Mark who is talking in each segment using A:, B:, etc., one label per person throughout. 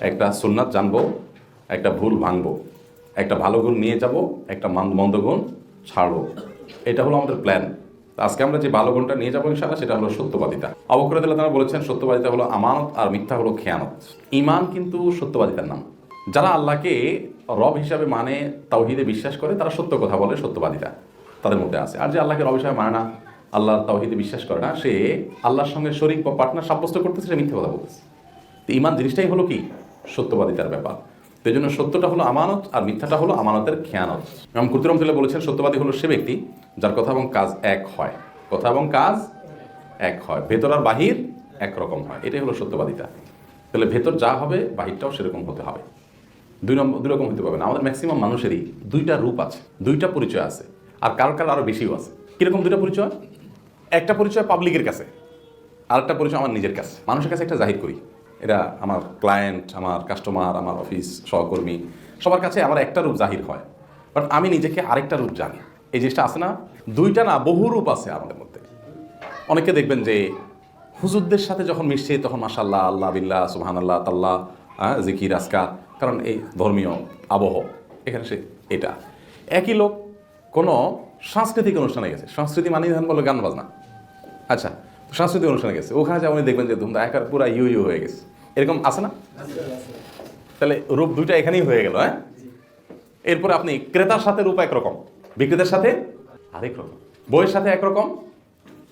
A: একটা সুন্নাত জানব, একটা ভুল ভাঙবো, একটা ভালো গুণ নিয়ে যাব, একটা মান- মন্দ গুণ ছাড়বো। এটা হলো আমাদের প্ল্যান আজকে আমরা যে ভালো গুণটা নিয়ে যাব ইনশাআল্লাহ, সেটা হলো সত্যবাদিতা। অবকরদুল্লাহ তারা বলেছেন, সত্যবাদিতা হলো আমানত আর মিথ্যা হলো খেয়ানত। ইমান কিন্তু সত্যবাদিতার নাম। যারা আল্লাহকে রব হিসাবে মানে তাওহিদে বিশ্বাস করে, তারা সত্য কথা বলে, সত্যবাদিতা তাদের মধ্যে আছে। আর যে আল্লাহকে রব হিসাবে মানে না, আল্লাহর তাওহিদে বিশ্বাস করে না, সে আল্লাহর সঙ্গে শরিক বা পার্টনার সাব্যস্ত করতেছে, সে মিথ্যা কথা বলতেছে। তো ইমান জিনিসটাই হলো কি? সত্যবাদিতার ব্যাপার। তো জন্য সত্যটা হলো আমানত আর মিথ্যাটা হলো আমানতের খেয়ানত। এবং কুতুরম তুলে বলেছেন, সত্যবাদী হলো সে ব্যক্তি যার কথা এবং কাজ এক হয়। কথা এবং কাজ এক হয়। ভেতর আর বাহির একরকম হয়। এটাই হলো সত্যবাদিতা। তাহলে ভেতর যা হবে, বাহিরটাও সেরকম হতে হবে। দুই নম্বর দুই রকম হতে পারবে না। আমাদের ম্যাক্সিমাম মানুষেরই দুইটা রূপ আছে, দুইটা পরিচয় আছে, আর কারও কারও আরও বেশিও আছে। কীরকম দুইটা পরিচয়? একটা পরিচয় পাবলিকের কাছে আর একটা পরিচয় আমার নিজের কাছে। মানুষের কাছে একটা জাহির করি। এটা আমার ক্লায়েন্ট আমার কাস্টমার আমার অফিস সহকর্মী সবার কাছে আমার একটা রূপ জাহির হয়। বাট আমি নিজেকে আরেকটা রূপ জানি। এই জিনিসটা আছে না? দুইটা না বহু রূপ আছে আমাদের মধ্যে। অনেকে দেখবেন যে হুজুরদের সাথে যখন মিশছে তখন মাসাল্লাহ আল্লাহ বিল্লাহ সুবহান আল্লাহ তাল্লাহ হ্যাঁ, জিকির আসকার কারণ এই ধর্মীয় আবহ এখানে সে এটা। একই লোক কোনো সাংস্কৃতিক অনুষ্ঠানে গেছে। সংস্কৃতি মানে ধরেন বলো গান বাজনা। আচ্ছা সাংস্কৃতিক অনুষ্ঠানে গেছে। ওখানে যেমন দেখবেন যে ধুমধা একার পুরা ইউ ইউ হয়ে গেছে। এরকম আছে না? তাহলে রূপ দুইটা এখানেই হয়ে গেল হ্যাঁ? এরপরে আপনি ক্রেতার সাথে রূপ একরকম বিক্রেতার সাথে আরেক রকম, বইয়ের সাথে একরকম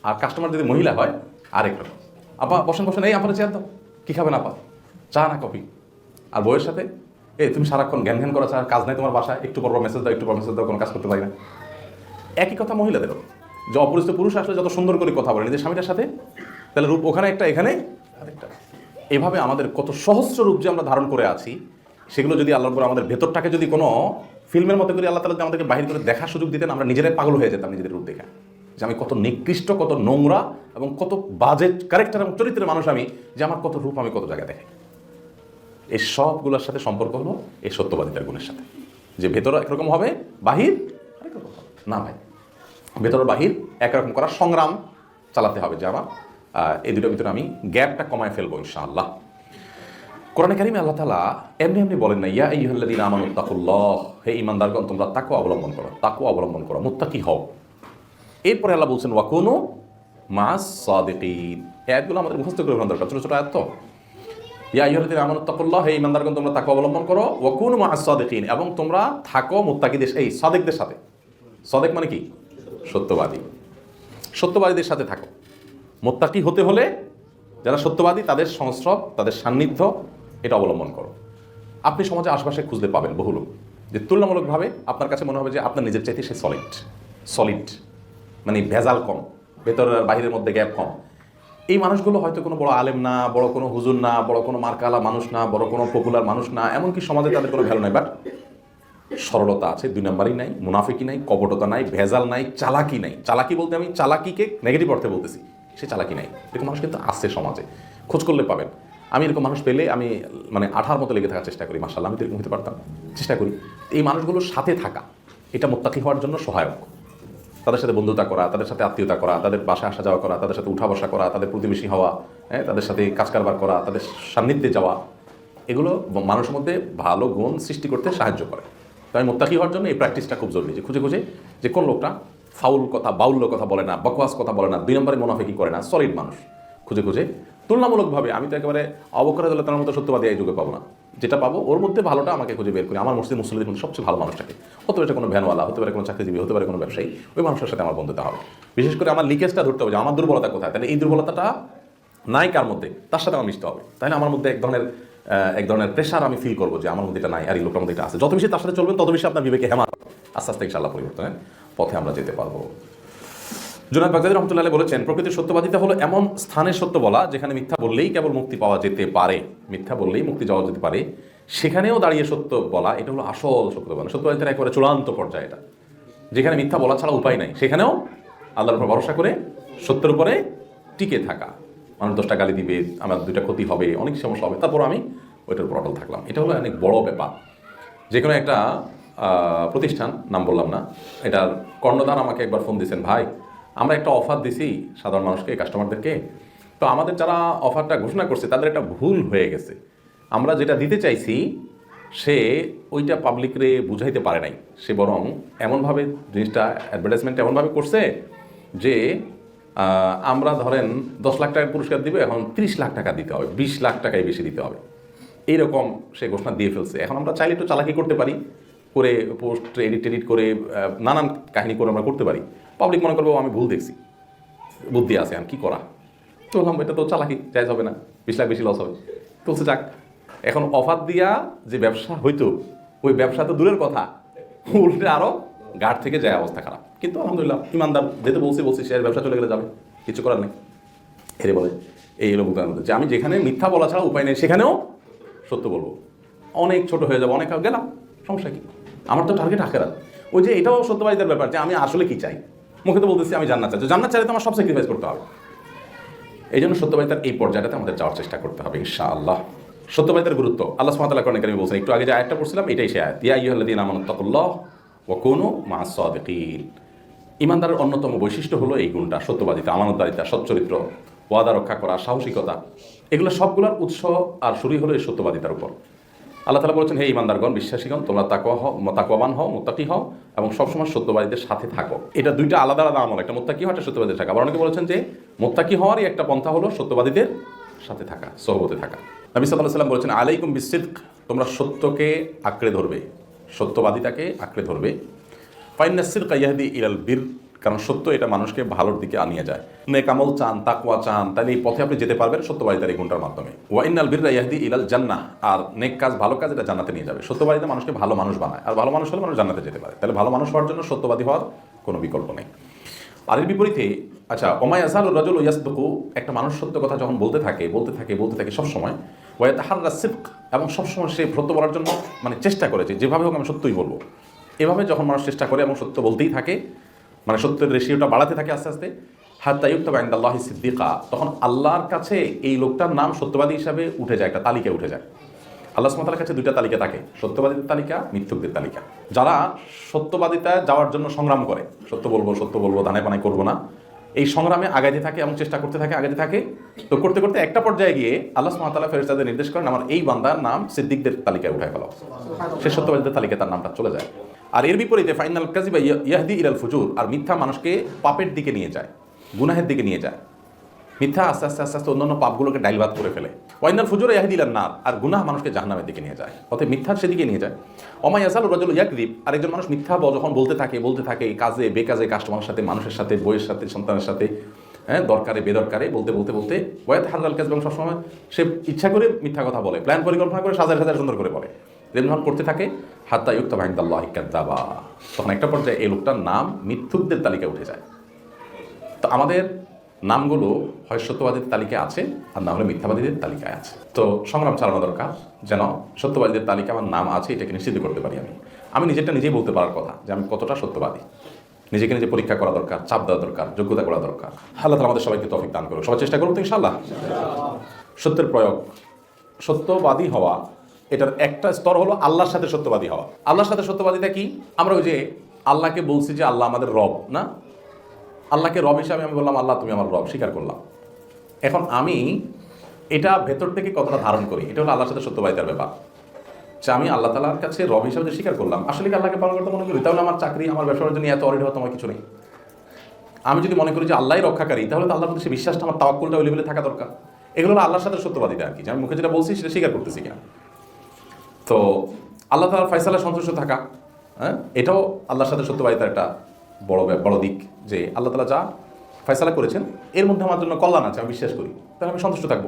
A: আর কাস্টমার যদি মহিলা হয়, আরেক রকম। আপা, বসেন বসেন, এই আপনার চেয়ার দাও কী খাবেন আপা? চা না কফি? আর বইয়ের সাথে, এই, তুমি সারাক্ষণ জ্ঞান জ্ঞান করা ছাড়া কাজ নাই তোমার বাসায়, একটু পর মেসেজ দাও, একটু পর মেসেজ দাও, কোনো কাজ করতে পারি না। একই কথা মহিলাদেরও। যে অপরিচিত পুরুষ আসলে যত সুন্দর করে কথা বলে, নিজের স্বামীটার সাথে, তাহলে রূপ ওখানে একটা, এখানে এভাবে আমাদের কত সহস্র রূপ যে আমরা ধারণ করে আছি, সেগুলো যদি আল্লাহর পর আমাদের ভেতরটাকে যদি কোনো ফিল্মের মতো করে আল্লাহ তালা আমাদেরকে বাহির করে দেখার সুযোগ দিতেন, আমরা নিজেরাই পাগল হয়ে যেতাম নিজেদের রূপ দেখে। যে আমি কত নিকৃষ্ট, কত নোংরা এবং কত বাজেট ক্যারেক্টার এবং চরিত্রের মানুষ আমি, যে আমার কত রূপ আমি কত জায়গায় দেখাই এই সবগুলোর সাথে সম্পর্ক হলো এই সত্যবাদিতার গুণের সাথে। যে ভেতর একরকম হবে, বাহির আরেক রকম হবে। না ভাই ভেতর বাহির একরকম করার সংগ্রাম চালাতে হবে যে আমার। এই দুটোর ভিতরে আমি গ্যাপটা কমায় ফেলব ইনশাআল্লাহ। কোরআনে কারিমে আল্লাহ তালা এমনি এমনি বলেন না, ইয়া ইহল্লাদিন আমানু তাকুল্লাহ হে ইমানদারগণ তোমরা তাকু অবলম্বন করো তাকু অবলম্বন করো, মুত্তাকি হও। এরপরে আল্লাহ বলছেন, ওয়াকুনু মা সাদিকিন এই আমাদের মুখস্থ করে ফেলার দরকার, ছোটো ছোটো আয়াত তো। ইয়া ইহল্লাদিন আমানু তাকুল্লাহ হে ইমানদারগণ তোমরা তাকু অবলম্বন করো, ওয়াকুনু মা সাদিকিন এবং তোমরা থাকো মুত্তাকিদের, এই সাদেকদের সাথে। সদেক মানে কি? সত্যবাদী। সত্যবাদীদের সাথে থাকো। মোত্তাকি হতে হলে যারা সত্যবাদী, তাদের সংস্রব, তাদের সান্নিধ্য, এটা অবলম্বন করো। আপনি সমাজে আশপাশে খুঁজতে পাবেন বহু লোক। যে তুলনামূলকভাবে আপনার কাছে মনে হবে যে আপনার নিজের চাইতে সে সলিড সলিড মানে ভেজাল কম, ভেতরের আর বাহিরের মধ্যে গ্যাপ কম। এই মানুষগুলো হয়তো কোনো বড় আলেম না, বড় কোনো হুজুর না, বড় কোনো মার্কালা মানুষ না, বড় কোনো পপুলার মানুষ না, এমনকি সমাজে তাদের কোনো ভ্যালু নাই। বাট সরলতা আছে, দুই নাম্বারই নাই মুনাফিকি নাই, কপটতা নাই, ভেজাল নাই, চালাকি নাই। চালাকি বলতে আমি চালাকিকে নেগেটিভ অর্থে বলতেছি, সে চালাকি নাই। এরকম মানুষ কিন্তু আছে সমাজে, খোঁজ করলে পাবেন। আমি এরকম মানুষ পেলে আমি মানে আঠার মতো লেগে থাকার চেষ্টা করি মার্শাল্লাহ আমি তো এরকম হতে পারতাম, চেষ্টা করি। এই মানুষগুলোর সাথে থাকা, এটা মোত্তাকি হওয়ার জন্য সহায়ক। তাদের সাথে বন্ধুতা করা, তাদের সাথে আত্মীয়তা করা, তাদের বাসায় আসা যাওয়া করা, তাদের সাথে উঠা বসা করা, তাদের প্রতিবেশী হওয়া হ্যাঁ তাদের সাথে কাজ কারবার করা, তাদের সান্নিধ্যে যাওয়া, এগুলো মানুষের মধ্যে ভালো গুণ সৃষ্টি করতে সাহায্য করে। তাই মোত্তাকি হওয়ার জন্য এই প্র্যাকটিসটা খুব জরুরি যে খুঁজে খুঁজে যে কোন লোকটা ফাউল কথা বাউল্য কথা বলে না, বকওয়াস কথা বলে না, দুই নম্বরে মুনাফিকি করে না সলিড মানুষ। খুঁজে খুঁজে তুলনামূলকভাবে আমি তো একেবারে অবকরা দলে তার মতো সত্যবাদী এই যুগে পাবো না। যেটা পাবো, ওর মধ্যে ভালোটা আমাকে খুঁজে বের করি। আমার মসজিদ মুসলিমদের মধ্যে সবচেয়ে ভালো মানুষটাকে। হতে পারে কোনো ভ্যানওয়ালা, হতে পারে কোনো চাকরিজীবী, হতে পারে কোনো ব্যবসায়ী, ওই মানুষের সাথে আমার বন্ধুতা হবে। বিশেষ করে আমার লিকেজটা ধরতে হবে যে আমার দুর্বলতা কোথায়? তাহলে এই দুর্বলতাটা নাই কার মধ্যে? তার সাথে আমার মিশতে হবে। তাহলে আমার মধ্যে এক ধরনের এক ধরনের প্রেশার আমি ফিল করব যে আমার মধ্যে এটা নাই আর এই লোকটার মধ্যে এটা আছে। যত বেশি তার সাথে চলবেন, তত বেশি আপনার বিবেকে হেমা আস্তে আস্তে ইনশাল্লাহ পরিবর্তনের পথে আমরা যেতে পারব। জোনাদ বাগদাদি রহমতুল্লাহ বলেছেন, প্রকৃতির সত্যবাদিতা হলো এমন স্থানের সত্য বলা যেখানে মিথ্যা বললেই কেবল মুক্তি পাওয়া যেতে পারে। মিথ্যা বললেই মুক্তি যাওয়া যেতে পারে। সেখানেও দাঁড়িয়ে সত্য বলা, এটা হলো আসল সত্য বলা। সত্যবাদিতার একেবারে চূড়ান্ত পর্যায়ে এটা। যেখানে মিথ্যা বলা ছাড়া উপায় নাই, সেখানেও আল্লাহর উপর ভরসা করে সত্যের উপরে টিকে থাকা। মানুষ দশটা গালি দিবে, আমার দুইটা ক্ষতি হবে, অনেক সমস্যা হবে। তারপর আমি ওইটার উপর অটল থাকলাম। এটা হলো অনেক বড় ব্যাপার। যে কোনো একটা প্রতিষ্ঠান, নাম বললাম না, এটার কর্ণদার আমাকে একবার ফোন দিয়েছেন, ভাই, আমরা একটা অফার দিছি সাধারণ মানুষকে কাস্টমারদেরকে তো আমাদের যারা অফারটা ঘোষণা করছে, তাদের একটা ভুল হয়ে গেছে। আমরা যেটা দিতে চাইছি, সে ওইটা পাবলিকরে বুঝাইতে পারে নাই। সে বরং এমনভাবে জিনিসটা অ্যাডভার্টাইজমেন্ট এমনভাবে করছে যে আমরা ধরেন দশ লাখ টাকার পুরস্কার দিবে, এখন ত্রিশ লাখ টাকা দিতে হবে, বিশ লাখ টাকায় বেশি দিতে হবে। এইরকম সে ঘোষণা দিয়ে ফেলছে। এখন আমরা চাইলে একটু চালাকি করতে পারি, করে পোস্ট, এডিট এডিট করে নানান কাহিনী করে আমরা করতে পারি। পাবলিক মনে করব আমি ভুল দেখছি। বুদ্ধি আছে আর কি করা? তো বললাম, এটা তো চালাকি চাইজ হবে না, বিশ লাখ বেশি লস হবে। তো যাক। এখন অফার দিয়া যে ব্যবসা হইতো, ওই ব্যবসা তো দূরের কথা, উল্টে আরও গাঢ় থেকে যায় অবস্থা খারাপ। কিন্তু আলহামদুলিল্লাহ, ইমানদার, যেতে বলছি বলছি শেয়ার ব্যবসা চলে গেলে যাবে। কিছু করার নেই। এরে বলে, এই হলো বুঝতে যে আমি যেখানে মিথ্যা বলা ছাড়া উপায় নেই, সেখানেও সত্য বলব। অনেক ছোট হয়ে যাব, অনেক গেলাম, সমস্যা কি? আমার তো টার্গেট আখেরাত। ওই যে এটাও সত্যবাদিতার ব্যাপার, যে আমি আসলে কি চাই? মুখে তো বলতেছি, আমি জান্নাত চাই। জান্নাত চাইলে তো আমার সব স্যাক্রিফাইস করতে হবে। এই জন্য সত্যবাদিতার এই পর্যায়টাতে আমাদের যাওয়ার চেষ্টা করতে হবে, ইনশাআল্লাহ। সত্যবাদিতার গুরুত্ব, আল্লাহ সুবহানাহু কোরআন কারিমে বলছেন, একটু আগে যে আয়াতটা পড়ছিলাম, এটাই সে আয়াত। ইয়া আইয়ুহাল্লাযীনা আমানু তাকুল্লাহ ওয়া কুনু মা'আস সাদিকিন ইমানদারের অন্যতম বৈশিষ্ট্য হলো এই গুণটা, সত্যবাদিতা, আমানতদারিতা সচ্চরিত্র ওয়াদা রক্ষা করা, সাহসিকতা। এগুলো সবগুলোর উৎস আর শুরুই হলো এই সত্যবাদিতার উপর। আল্লাহ তালা বলেছেন, হে ইমানদারগণ, বিশ্বাসীগণ, তোমরা তাকওয়া হও তাকওয়াবান হও, মোত্তাকি হও এবং সবসময় সত্যবাদীদের সাথে থাকো। এটা দুইটা আলাদা আলাদা আমল, একটা মোত্তাকি হওয়া একটা সত্যবাদীদের থাকা। আবার অনেকে বলেছেন যে, মোত্তাকি হওয়ারই একটা পন্থা হলো সত্যবাদীদের সাথে থাকা, সহবতে থাকা। নবী সাল্লাহ সাল্লাম বলেছেন, আলাইকুম বিসিদ্ক তোমরা সত্যকে আঁকড়ে ধরবে, সত্যবাদিতাকে আঁকড়ে ধরবে। ফাইনাসির কাইয়াদি ইলাল বীর, কারণ সত্য এটা মানুষকে ভালোর দিকে আনিয়ে যায়। নেক আমল চান তাকুয়া চান, তাহলে এই পথে আপনি যেতে পারবেন সত্যবাদিতার এই গুণটার মাধ্যমে। ওয়াইনাল বীর ইয়াহদি ইলাল জান্নাহ, আর নেক কাজ, ভালো কাজ এটা জান্নাতে নিয়ে যাবে। সত্যবাদিতা মানুষকে ভালো মানুষ বানায়, আর ভালো মানুষ হলে মানুষ জান্নাতে যেতে পারে। তাহলে ভালো মানুষ হওয়ার জন্য সত্যবাদী হওয়ার কোনো বিকল্প নেই। আর এর বিপরীতে আচ্ছা ওমাই আসাল রাজুল ইয়াসদুকু, একটা মানুষ সত্য কথা যখন বলতে থাকে বলতে থাকে বলতে থাকে সবসময় ওয়াত হাররা সিফক এবং সবসময় সে সত্য বলার জন্য মানে চেষ্টা করেছে, যেভাবে হোক আমি সত্যই বলব। এভাবে যখন মানুষ চেষ্টা করে, এবং সত্য বলতেই থাকে মানে সত্যের রেশিওটা বাড়াতে থাকে আস্তে আস্তে হাত তাইয়ুক্ত আল্লাহ সিদ্দিকা, তখন আল্লাহর কাছে এই লোকটার নাম সত্যবাদী হিসাবে উঠে যায়, একটা তালিকায় উঠে যায়। আল্লাহ সুমতালার কাছে দুইটা তালিকা থাকে, সত্যবাদীদের তালিকা, মিথ্যুকদের তালিকা। যারা সত্যবাদিতা যাওয়ার জন্য সংগ্রাম করে, সত্য বলব সত্য বলব দানে পানায় করব না, এই সংগ্রামে আগাইতে থাকে এবং চেষ্টা করতে থাকে, আগাইতে থাকে। তো করতে করতে একটা পর্যায়ে গিয়ে আল্লাহ সুমতাল্লাহ ফেরেস্তাদের নির্দেশ করেন, আমার এই বান্দার নাম সিদ্দিকদের তালিকায় উঠায় ফেলাও। সে সত্যবাদীদের তালিকায় তার নামটা চলে যায়। আর এর বিপরীতে ফাইনাল কাজিবা ইয়াহদি ইরাল ফুজুর, আর মিথ্যা মানুষকে পাপের দিকে নিয়ে যায়, গুনাহের দিকে নিয়ে যায়। মিথ্যা আস্তে আস্তে আস্তে আস্তে অন্যান্য পাপগুলোকে ডাইলবাদ করে ফেলে। ওয়াইনাল ফুজুর ইয়াহদিলান নার, আর গুনাহ মানুষকে জাহান্নামের দিকে নিয়ে যায়। অতএব মিথ্যার সেদিকে নিয়ে যায়। অমাই আসাল রজল ইয়াকদিব আরেকজন মানুষ মিথ্যা ব- যখন বলতে থাকে বলতে থাকে, কাজে, বেকাজে কাস্টমারের সাথে, মানুষের সাথে, বইয়ের সাথে, সন্তানের সাথে হ্যাঁ দরকারে, বেদরকারে, বলতে বলতে বলতে ওয়াত হারাল কাজ এবং সবসময় সে ইচ্ছা করে মিথ্যা কথা বলে প্ল্যান পরিকল্পনা করে সাজার সাজার সুন্দর করে বলে। যেমন করতে থাকে হাত্তা ইউক্ত ভাইন্দাল্লাহ কাদ্দাবা তখন একটা পর্যায়ে এই লোকটার নাম মিথ্যুকদের তালিকায় উঠে যায়। তো আমাদের নামগুলো হয় সত্যবাদীদের তালিকায় আছে, আর না হলে মিথ্যাবাদীদের তালিকায় আছে। তো সংগ্রাম চালানো দরকার, যেন সত্যবাদীদের তালিকা আমার নাম আছে, এটাকে নিশ্চিত করতে পারি আমি। আমি নিজেরটা নিজেই বলতে পারার কথা যে আমি কতটা সত্যবাদী। নিজেকে নিজে পরীক্ষা করা দরকার, চাপ দেওয়া দরকার, যোগ্যতা করা দরকার। আল্লাহ তালা আমাদের সবাইকে তফিক দান করো সবাই চেষ্টা করব তো ইনশাল্লাহ সত্যের প্রয়োগ, সত্যবাদী হওয়া এটার একটা স্তর হলো আল্লাহর সাথে সত্যবাদী হওয়া। আল্লাহর সাথে সত্যবাদীটা কি? আমরা ওই যে আল্লাহকে বলছি যে আল্লাহ আমাদের রব, না? আল্লাহকে রব হিসাবে আমি বললাম, আল্লাহ, তুমি আমার রব স্বীকার করলাম। এখন আমি এটা ভেতর থেকে কতটা ধারণ করি, এটা হলো আল্লাহর সাথে সত্যবাদিতার ব্যাপার। যে আমি আল্লাহ তালার কাছে রব হিসাবে স্বীকার করলাম, আসলে কি আল্লাহকে পালন করতে মনে করি? তাহলে আমার চাকরি, আমার ব্যবসার জন্য এত অরিড হওয়া তোমার কিছু নেই। আমি যদি মনে করি যে আল্লাহই রক্ষাকারী, তাহলে তো আল্লাহর প্রতি সে বিশ্বাসটা, আমার তাওয়াক্কুলটা ওই লেভেলে থাকা দরকার। এগুলো হলো আল্লাহর সাথে সত্যবাদিতা আর কি। যে আমি মুখে যেটা বলছি, সেটা স্বীকার করতেছি কিনা। তো আল্লাহ তালার ফয়সালা সন্তুষ্ট থাকা হ্যাঁ? এটাও আল্লাহর সাথে সত্যবাদিতার একটা বড় বড় দিক যে আল্লাহ তালা যা ফয়সালা করেছেন, এর মধ্যে আমার জন্য কল্যাণ আছে, আমি বিশ্বাস করি। তাহলে আমি সন্তুষ্ট থাকব।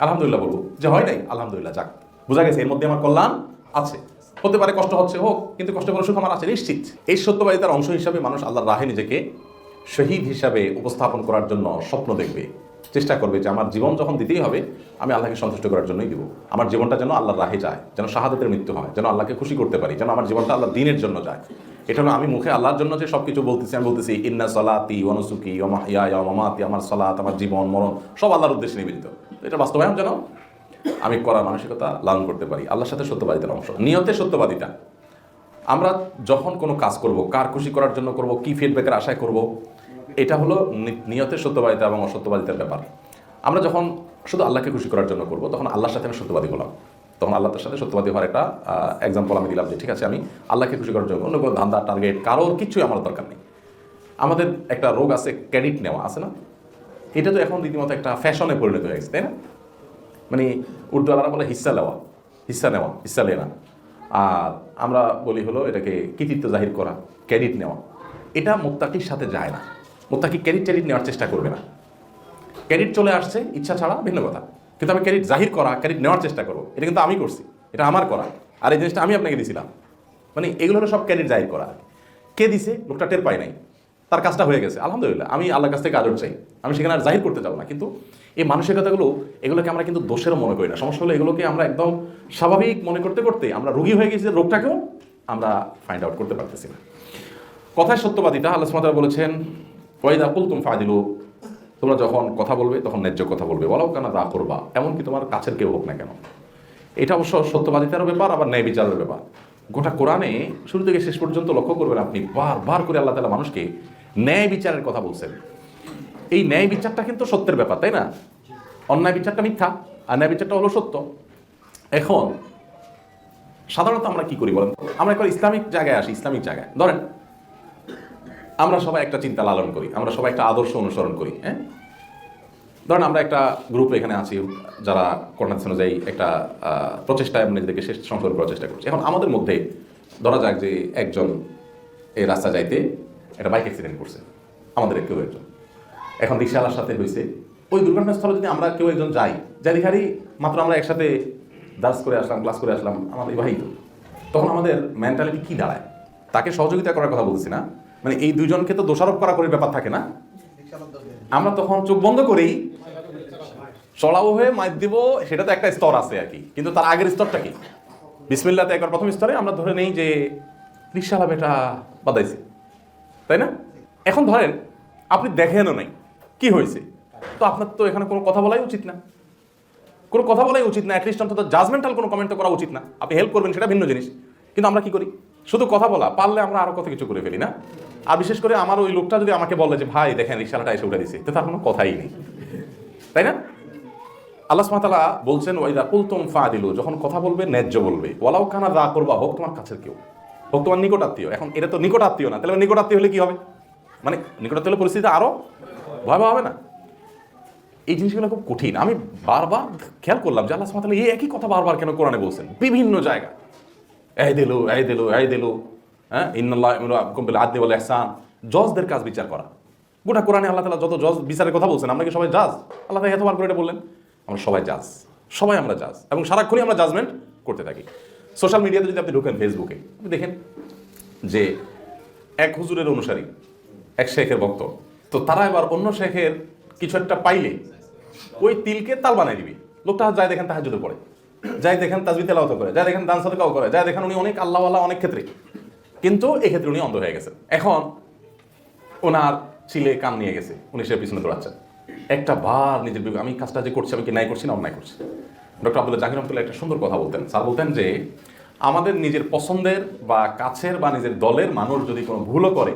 A: আলহামদুলিল্লাহ বলব যে হয় নাই, আলহামদুলিল্লাহ, যাক। বোঝা গেছে, এর মধ্যে আমার কল্যাণ আছে। হতে পারে কষ্ট হচ্ছে, হোক, কিন্তু কষ্ট করে সুখ আমার আছে, নিশ্চিত। এই সত্যবাদিতার অংশ হিসাবে মানুষ আল্লাহর রাহে নিজেকে শহীদ হিসাবে উপস্থাপন করার জন্য স্বপ্ন দেখবে। চেষ্টা করবে যে আমার জীবন যখন দিতেই হবে, আমি আল্লাহকে সন্তুষ্ট করার জন্যই দিব। আমার জীবনটা যেন আল্লাহর রাহে যায়, যেন শাহাদাতের মৃত্যু হয়, যেন আল্লাহকে খুশি করতে পারি, যেন আমার জীবনটা আল্লাহ দিনের জন্য যায় এটা হলো আমি মুখে আল্লাহর জন্য যে সব কিছু বলতেছি, আমি বলতেছি, ইন্না সলাতি অনুসুকি ওমাহিয়া মামাতি, আমার সলাত, আমার জীবন, মরণ, সব আল্লাহর উদ্দেশ্যে নিবেদিত। এটা বাস্তবায়ন যেন আমি করার মানসিকতা লালন করতে পারি, আল্লাহর সাথে সত্যবাদিতার অংশ। নিয়তে সত্যবাদিতা। আমরা যখন কোনো কাজ করব, কার খুশি করার জন্য করব, কি ফিডব্যাকের আশায় করব এটা হলো নি- নিয়তের সত্যবাদিতা এবং অসত্যবাদিতার ব্যাপার। আমরা যখন শুধু আল্লাহকে খুশি করার জন্য করব, তখন আল্লাহর সাথে আমি সত্যবাদী হলাম। তখন আল্লাহ তার সাথে সত্যবাদী হওয়ার একটা এক্সাম্পল আমি দিলাম যে, ঠিক আছে, আমি আল্লাহকে খুশি করার জন্য অন্য কোনো ধান্দা টার্গেট কারোর কিছুই আমার দরকার নেই। আমাদের একটা রোগ আছে ক্রেডিট নেওয়া, আছে না? এটা তো এখন রীতিমতো একটা ফ্যাশনে পরিণত হয়ে গেছে, তাই না? মানে উর্দুওয়ালারা বলে হিস্সা নেওয়া হিস্সা নেওয়া হিস্সা লেনা। আর আমরা বলি হলো এটাকে কৃতিত্ব জাহির করা ক্রেডিট নেওয়া। এটা মোত্তাকির সাথে যায় না। মোত্তাকি ক্রেডিট ট্রেডিট নেওয়ার চেষ্টা করবে না। ক্রেডিট চলে আসছে, ইচ্ছা ছাড়া ভিন্ন কথা। কিন্তু আমি ক্রেডিট জাহির করা ক্রেডিট নেওয়ার চেষ্টা করব। এটা কিন্তু আমি করছি, এটা আমার করা। আর এই জিনিসটা আমি আপনাকে দিয়েছিলাম মানে এগুলো হলো সব ক্রেডিট জাহির করা। কে দিছে? লোকটা টের পায় নাই। তার কাজটা হয়ে গেছে। আলহামদুলিল্লাহ, আমি আল্লাহর কাছ থেকে আদর চাই। আমি সেখানে আর জাহির করতে যাব না। কিন্তু এই মানসিকতাগুলো এগুলোকে আমরা কিন্তু দোষেরও মনে করি না। সমস্যা হলো এগুলোকে আমরা একদম স্বাভাবিক মনে করতে করতে আমরা রোগী হয়ে গেছি যে রোগটাকেও আমরা ফাইন্ড আউট করতে পারতেছি না। কথায় সত্যবাদিতা আল্লাহ সুমাতারা বলেছেন ওয়াইদা কুল তুম ফাদিলু। তোমরা যখন কথা বলবে, তখন ন্যায্য কথা বলবে। বলাও কেন দা করবা। এমনকি তোমার কাছের কেউ হোক না কেন। এটা অবশ্য সত্যবাদিতারও ব্যাপার, আবার ন্যায় বিচারের ব্যাপার। গোটা কোরআনে শুরু থেকে শেষ পর্যন্ত লক্ষ্য করবেন আপনি, বারবার করে আল্লাহ তালা মানুষকে ন্যায় বিচারের কথা বলছেন। এই ন্যায় বিচারটা কিন্তু সত্যের ব্যাপার, তাই না? অন্যায় বিচারটা মিথ্যা, আর ন্যায় বিচারটা হলো সত্য। এখন, সাধারণত আমরা কি করি বলেন আমরা একবার ইসলামিক জায়গায় আসি, ইসলামিক জায়গায়। ধরেন আমরা সবাই একটা চিন্তা লালন করি, আমরা সবাই একটা আদর্শ অনুসরণ করি হ্যাঁ? ধরেন আমরা একটা গ্রুপ এখানে আছি, যারা করোনাস অনুযায়ী একটা প্রচেষ্টায় আমরা নিজেদেরকে শেষ সংশোধন করার চেষ্টা করছি। এখন আমাদের মধ্যে ধরা যাক যে একজন এই রাস্তা যাইতে একটা বাইক অ্যাক্সিডেন্ট করছে, আমাদের কেউ একজন। এখন রিক্সাওয়ালার সাথে হয়েছে ওই দুর্ঘটনাস্থলে যদি আমরা কেউ একজন যাই যাই দেখারি মাত্র আমরা একসাথে দাস করে আসলাম ক্লাস করে আসলাম, আমাদের বিবাহিত, তখন আমাদের মেন্টালিটি কী দাঁড়ায়? তাকে সহযোগিতা করার কথা বলছি না। মানে এই দুজনকে তো দোষারোপ করা করে ব্যাপার থাকে না। আমরা তখন চোখ বন্ধ করেই চড়াও হয়ে মাইর দিব, সেটা তো একটা স্তর আছে আর কি। কিন্তু তার আগের স্তরটা কি? বিসমিল্লাতে একবার প্রথম স্তরে আমরা ধরে নেই যে রিক্সাওয়ালা বেটা বাদাইছে। তাই না? এখন ধরেন, আপনি দেখেনও নাই, কি হয়েছে? তো আপনার তো এখানে কোনো কথা বলাই উচিত না। কোনো কথা বলাই উচিত না অ্যাটলিস্ট অন্তত জাজমেন্টাল কোনো কমেন্ট করা উচিত না। আপনি হেল্প করবেন, সেটা ভিন্ন জিনিস। কিন্তু আমরা কি করি? শুধু কথা বলা, পারলে আমরা আরও কত কিছু করে ফেলি না? আর বিশেষ করে আমার ওই লোকটা যদি আমাকে বলে যে, ভাই, দেখেন রিক্সাটা এসে উঠে দিছে। তো তার কোনো কথাই নেই। তাই না? আল্লাহ সুমাতালা বলছেন কুলতুম ফা দিল যখন কথা বলবে, ন্যায্য বলবে। ওয়ালাও কানা দা করবা হোক তোমার কাছের কেউ। হোক তোমার নিকট আত্মীয় এখন এটা তো নিকট আত্মীয় না। তাহলে নিকট আত্মীয় হলে কি হবে? মানে নিকট আত্মীয় হলে পরিস্থিতি আরও ভয়াবহ হবে না? এই জিনিসগুলো খুব কঠিন। আমি বারবার খেয়াল করলাম যে আল্লাহ সুমাতালা এই একই কথা বারবার কেন কোরআনে বলছেন? বিভিন্ন জায়গায়। এই দিল এই দিল এই দিল হ্যাঁ ইন্নাল্লাহ কম্পিল আদি বলে এহসান জজদের কাজ বিচার করা। গোটা কোরআনে আল্লাহ তালা যত জজ বিচারের কথা বলছেন, আমরা কি সবাই জাজ আল্লাহ তালা এতবার করে এটা বললেন। আমরা সবাই জাজ সবাই আমরা জাজ এবং সারাক্ষণই আমরা জাজমেন্ট করতে থাকি। সোশ্যাল মিডিয়াতে যদি আপনি ঢোকেন ফেসবুকে আপনি দেখেন যে এক হুজুরের অনুসারী, এক শেখের ভক্ত, তো তারা এবার অন্য শেখের কিছু একটা পাইলে ওই তিলকে তাল বানাই দিবি। লোকটা যায় দেখেন তাহাজুদে পড়ে। যাই দেখেন তাজবি তেলাওয়াত করে, যাই দেখেন দান সাদকাও করে, যাই দেখেন উনি অনেক আল্লাহওয়ালা অনেক ক্ষেত্রে কিন্তু এক্ষেত্রে উনি অন্ধ হয়ে গেছেন এখন ওনার ছিলে কাম নিয়ে গেছে, উনি সে পিছনে দৌড়াচ্ছেন। একটা বার নিজের আমি কাজটা যে করছি, আমি কি নাই করছি না অন্যায় করছি? ডক্টর আব্দুল্লাহ জাকির রহমতুল্লাহ একটা সুন্দর কথা বলতেন। স্যার বলতেন যে, আমাদের নিজের পছন্দের বা কাছের বা নিজের দলের মানুষ যদি কোনো ভুলও করে,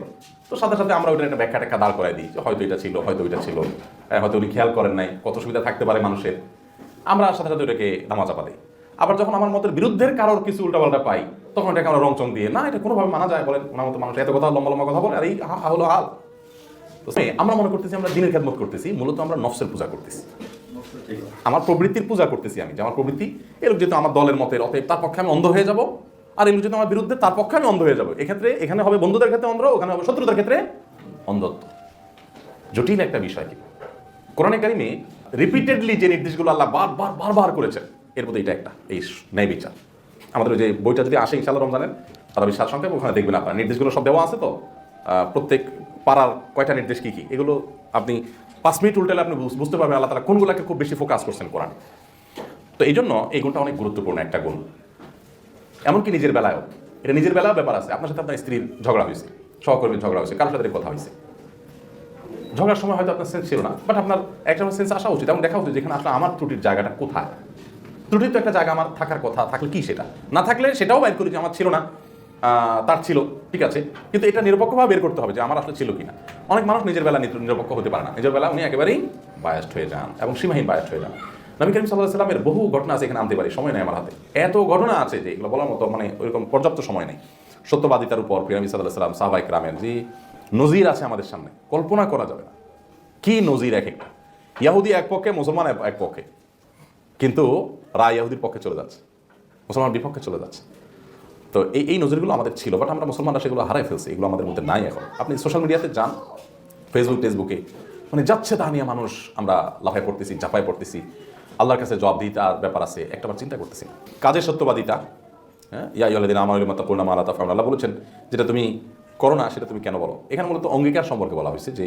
A: তো সাথে সাথে আমরা ওইটা একটা ব্যাখ্যা ট্যাখ্যা দাঁড় করাই দিই হয়তো এটা ছিল, হয়তো ওইটা ছিল। হয়তো উনি খেয়াল করেন নাই, কত সুবিধা থাকতে পারে মানুষের। আমরা সাথে সাথে ওটাকে নামা চাপা দিই আবার যখন আমার মতের বিরুদ্ধের কারোর কিছু উল্টাপাল্টা পাই, তখন এটাকে আমরা রংচং দিয়ে, না, এটা কোনোভাবে মানা যায় বলেন, ওনার মতো মানুষ এত কথা, লম্বা লম্বা কথা বলে, আর এই হা- হলো হাল তো আমরা মনে করতেছি, আমরা দিনের খেদমত করতেছি, মূলত আমরা নফসের পূজা করতেছি। আমার প্রবৃত্তির পূজা করতেছি আমি, যে আমার প্রবৃত্তি এরকম যেহেতু আমার দলের মতের, অতএব তার পক্ষে আমি অন্ধ হয়ে যাব, আর এগুলো যেহেতু আমার বিরুদ্ধে, তার পক্ষে আমি অন্ধ হয়ে যাব। এক্ষেত্রে এখানে হবে বন্ধুদের ক্ষেত্রে অন্ধ, ওখানে হবে শত্রুতার ক্ষেত্রে অন্ধত্ব। জটিল একটা বিষয় কি? কোরআনে কারিমে রিপিটেডলি যে নির্দেশগুলো আল্লাহ বারবার বারবার করেছেন, এর মধ্যে এটা একটা, এই ন্যায় বিচার। আমাদের ওই যে বইটা যদি আসে ইনশাল্লাহ রমজানের তারা সাত সংখ্যা ওখানে দেখবেন আপনার। নির্দেশগুলো সব দেওয়া আছে তো? প্রত্যেক পাড়ার কয়টা নির্দেশ কী কী? এগুলো আপনি পাঁচ মিনিট উল্টালে আপনি বুঝ- বুঝতে পারবেন আল্লাহ তালা কোনগুলোকে খুব বেশি ফোকাস করছেন কোরআন। তো এই জন্য এই গুণটা অনেক গুরুত্বপূর্ণ একটা গুণ। এমনকি নিজের বেলায়ও। এটা নিজের বেলাও ব্যাপার আছে। আপনার সাথে আপনার স্ত্রীর ঝগড়া হয়েছে, সহকর্মীর ঝগড়া হয়েছে, কারোর সাথে কথা হয়েছে। ঝগড়ার সময় হয়তো আপনার সেন্স ছিল না। বাট আপনার একটা সেন্স আসা উচিত। এবং দেখা উচিত যেখানে আসলে আমার ত্রুটির জায়গাটা কোথায়? ত্রুটির তো একটা জায়গা আমার থাকার কথা। থাকলে কি সেটা? না থাকলে সেটাও বাইর করি যে আমার ছিল না। তার ছিল, ঠিক আছে। কিন্তু এটা নিরপেক্ষভাবে বের করতে হবে যে আমার আসলে ছিল কিনা। অনেক মানুষ নিজের বেলা নিরপেক্ষ হতে পারে না। নিজের বেলা উনি একেবারেই বায়াস্ট হয়ে যান এবং সীমাহীন বায়াস্ট হয়ে যান। নবী করিম সাল্লাহ সাল্লামের বহু ঘটনা আছে এখানে আনতে পারি। সময় নেই আমার হাতে। এত ঘটনা আছে যে এগুলো বলার মতো মানে ওইরকম পর্যাপ্ত সময় নেই। সত্যবাদিতার উপর প্রিয়ামি সাল্লাহ সাল্লাম সাহবাইক রামের যে নজির আছে আমাদের সামনে। কল্পনা করা যাবে না। কি নজির এক একটা? ইয়াহুদি এক পক্ষে, মুসলমান এক- পক্ষে। কিন্তু রায় ইয়াহুদির পক্ষে চলে যাচ্ছে। মুসলমান বিপক্ষে চলে যাচ্ছে। তো এই এই নজরগুলো আমাদের ছিল বাট আমরা মুসলমানরা সেগুলো হারাই ফেলছি। এগুলো আমাদের মধ্যে নাই এখন। আপনি সোশ্যাল মিডিয়াতে যান ফেসবুক টেসবুকে মানে যাচ্ছে তা নিয়ে মানুষ, আমরা লাফায় পড়তেছি, ঝাঁপায় পড়তেছি। আল্লাহর কাছে জবাব দিতার ব্যাপার আছে, একটা বার চিন্তা করতেছি কাজের সত্যবাদিতা হ্যাঁ? ইয়া ইয়ালিদিন আমার মাতা পূর্ণামা আল্লাহ আল্লাহ বলেছেন, যেটা তুমি করো না, সেটা তুমি কেন বলো? এখানে মূলত অঙ্গীকার সম্পর্কে বলা হয়েছে যে,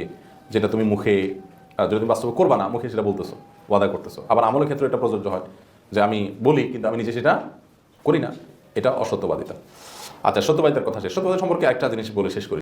A: যেটা তুমি মুখে যদি তুমি বাস্তব করবা না, মুখে সেটা বলতেছো, ওয়াদা করতেছো। আবার আমলের ক্ষেত্রে এটা প্রযোজ্য হয় যে আমি বলি, কিন্তু আমি নিজে সেটা করি না। এটা অসত্যবাদিতা। আচ্ছা সত্যবাদিতার কথা শেষ। সত্যবাদিতা সম্পর্কে একটা জিনিস বলে শেষ করি।